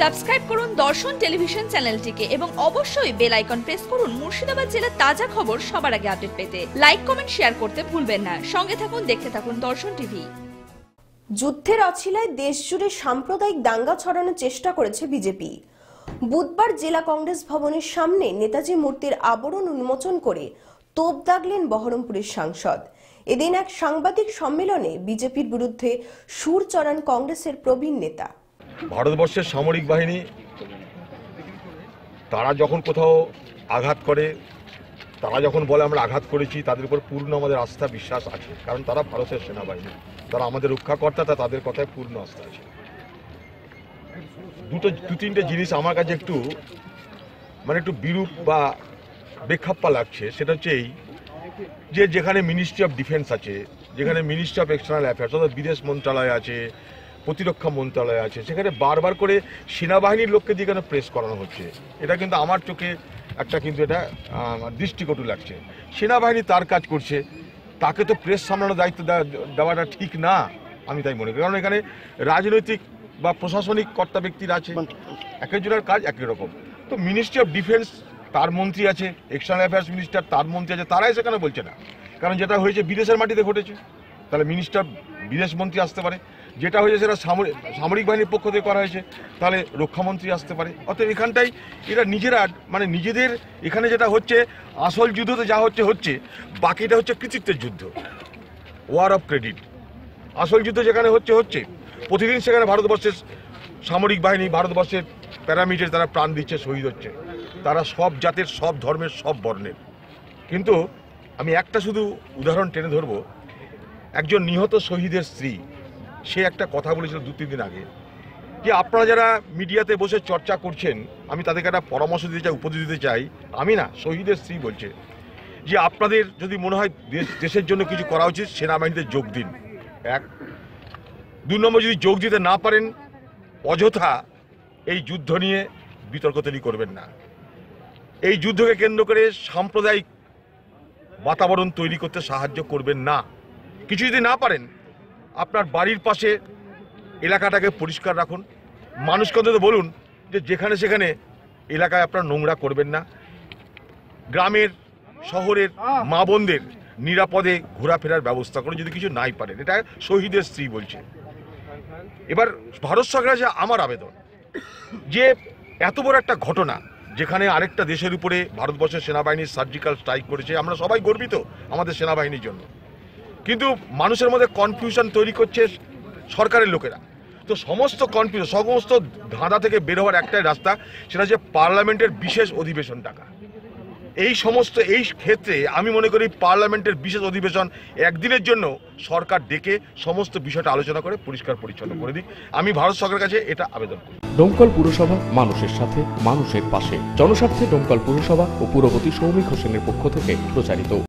Subscribe করুন দর্শন television চ্যানেলটিকে এবং অবশ্যই বেল আইকন প্রেস করুন মুর্শিদাবাদ জেলার তাজা খবর সবার আগে আপডেট পেতে। লাইক, কমেন্ট, শেয়ার করতে ভুলবেন না। সঙ্গে থাকুন, দেখতে থাকুন দর্শন টিভি। যুদ্ধের অছিলায় দেশজুড়ে সাম্প্রদায়িক দাঙ্গা ছড়ানোর চেষ্টা করেছে বিজেপি। বুধবার জেলা কংগ্রেস ভবনের সামনে নেতাজি মূর্তির আবরণ উন্মোচন করে তোপ দাগলেন বহরমপুরের সাংসদ। এদিন এক সাংবাদিক সম্মেলনে বিজেপির বিরুদ্ধে সুর চড়ান কংগ্রেসের প্রবীণ নেতা। ভারতবর্ষের সামরিক বাহিনী, তারা যখন কোথাও আঘাত করে, তারা যখন বলে আমরা আঘাত করেছি, তাদের উপর পূর্ণ আমাদের আস্থা, বিশ্বাস আছে। কারণ তারা ভারতের সেনাবাহিনী। তারা আমাদের রক্ষাকর্তা, তা তাদের কথায় পূর্ণ আস্থা আছে। দুটো, দু তিনটে জিনিস আমার কাছে একটু মানে একটু বিরূপ বা বেখাপ্পা লাগছে। সেটা হচ্ছে এই যে যেখানে মিনিস্ট্রি অফ ডিফেন্স আছে, যেখানে মিনিস্ট্রি অফ এক্সটার্নাল অ্যাফেয়ার্স অর্থাৎ বিদেশ মন্ত্রণালয় আছে প্রতিরক্ষা মন্ত্রণালয় আছে, সেখানে বারবার করে সেনাবাহিনীর লোককে দিয়ে কেন প্রেস করানো হচ্ছে? এটা কিন্তু আমার চোখে একটা কিন্তু এটা দৃষ্টিকটু লাগছে। সেনাবাহিনী তার কাজ করছে, তাকে তো প্রেস সামলানোর দায়িত্ব দেওয়া- দেওয়াটা ঠিক না, আমি তাই মনে করি। কারণ এখানে রাজনৈতিক বা প্রশাসনিক কর্তা ব্যক্তিরা আছে এক একজনের কাজ একই রকম। তো মিনিস্ট্রি অফ ডিফেন্স তার মন্ত্রী আছে এক্সটার্নাল অ্যাফেয়ার্স মিনিস্টার তার মন্ত্রী আছে, তারাই সেখানে বলছে না। কারণ যেটা হয়েছে বিদেশের মাটিতে ঘটেছে, তাহলে মিনিস্টার বিদেশ মন্ত্রী আসতে পারে। যেটা হয়েছে সেটা সামরিক সামরিক বাহিনীর পক্ষ থেকে করা হয়েছে, তাহলে রক্ষামন্ত্রী আসতে পারে। অতএব এখানটাই এরা নিজেরা মানে নিজেদের এখানে যেটা হচ্ছে, আসল যুদ্ধতে যা হচ্ছে হচ্ছে বাকিটা হচ্ছে কৃতিত্বের যুদ্ধ। ওয়ার অফ ক্রেডিট আসল যুদ্ধ যেখানে হচ্ছে হচ্ছে। প্রতিদিন সেখানে ভারতবর্ষের সামরিক বাহিনী, ভারতবর্ষের প্যারামিটার তারা প্রাণ দিচ্ছে, শহীদ হচ্ছে। তারা সব জাতের, সব ধর্মের, সব বর্ণের। কিন্তু আমি একটা শুধু উদাহরণ টেনে ধরবো। একজন নিহত শহীদের স্ত্রী সে একটা কথা বলেছিল দু, তিন দিন আগে যে আপনারা যারা মিডিয়াতে বসে চর্চা করছেন, আমি তাদেরকে একটা পরামর্শ দিতে চাই, উপদেশ দিতে চাই। আমি না, শহীদের স্ত্রী বলছে যে আপনাদের যদি মনে হয় দেশ- দেশের জন্য কিছু করা উচিত, সেনাবাহিনীতে যোগ দিন। এক। দুই নম্বর, যদি যোগ দিতে না পারেন, অযথা এই যুদ্ধ নিয়ে বিতর্ক তৈরি করবেন না। এই যুদ্ধকে কেন্দ্র করে সাম্প্রদায়িক বাতাবরণ তৈরি করতে সাহায্য করবেন না। কিছু যদি না পারেন আপনার বাড়ির পাশে এলাকাটাকে পরিষ্কার রাখুন। মানুষকে অন্তত বলুন যে যেখানে সেখানে এলাকায় আপনার নোংরা করবেন না। গ্রামের, শহরের মা বোনদের নিরাপদে ঘোরাফেরার ব্যবস্থা করে যদি কিছু নাই পারেন। এটা শহীদের স্ত্রী বলছে। এবার ভারত সরকারের যে আমার আবেদন, যে এত বড় একটা ঘটনা, যেখানে আরেকটা দেশের উপরে ভারতবর্ষের সেনাবাহিনীর সার্জিক্যাল স্ট্রাইক করেছে, আমরা সবাই গর্বিত আমাদের সেনাবাহিনীর জন্য। কিন্তু মানুষের মধ্যে কনফিউশন তৈরি করছে সরকারের লোকেরা। তো সমস্ত কনফিউশন সমস্ত ধাঁধা থেকে বের হওয়ার একটাই রাস্তা, সেটা হচ্ছে পার্লামেন্টের বিশেষ অধিবেশন টাকা। এই সমস্ত, এই ক্ষেত্রে আমি মনে করি পার্লামেন্টের বিশেষ অধিবেশন একদিনের জন্য সরকার ডেকে সমস্ত বিষয়টা আলোচনা করে পরিষ্কার পরিচ্ছন্ন করে দিক। আমি ভারত সরকারের কাছে এটা আবেদন করি। ডোমকল পুরসভা, মানুষের সাথে, মানুষের পাশে। জনস্বার্থে ডোমকল পুরসভা ও পুরপতি সৌমিক হোসেনের পক্ষ থেকে প্রচারিত।